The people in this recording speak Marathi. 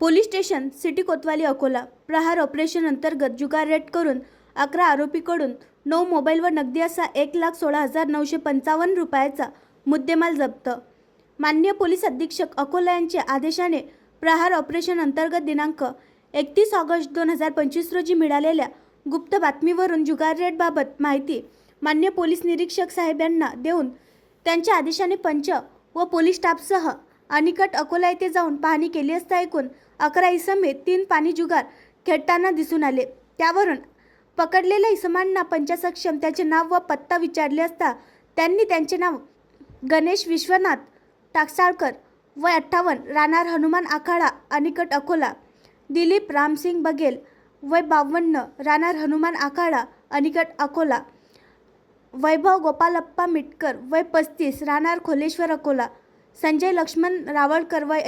पोलीस स्टेशन सिटी कोतवाली अकोला. प्रहार ऑपरेशन अंतर्गत जुगार रेट करून अकरा आरोपीकडून नऊ मोबाईल व नगदी असा एक लाख सोळा हजार नऊशे पंचावन्न रुपयाचा मुद्देमाल जप्त. मान्य पोलीस अधीक्षक अकोला यांच्या आदेशाने प्रहार ऑपरेशन अंतर्गत दिनांक एकतीस ऑगस्ट दोन हजार पंचवीस रोजी मिळालेल्या गुप्त बातमीवरून जुगार रेटबाबत माहिती मान्य पोलीस निरीक्षक साहेब यांना देऊन त्यांच्या आदेशाने पंच व पोलीस स्टाफसह अनिकट अकोला येथे जाऊन पाहणी केली असता एकूण अकरा इसमे तीन पाणी जुगार खेळताना दिसून आले. त्यावरून पकडलेल्या इसमांना पंचासक्षम त्याचे नाव व पत्ता विचारले असता त्यांनी त्यांचे नाव गणेश विश्वनाथ टाकसाळकर वय अठ्ठावन्न राहणार हनुमान आखाडा अनिकट अकोला दिलीप रामसिंग बघेल वय बावन्न राहणार हनुमान आखाडा अनिकट अकोला वैभव गोपालप्पा मिटकर वय पस्तीस राहणार खोलेश्वर अकोला સંજય લક્ષ્મણ રાવળ કરવાએ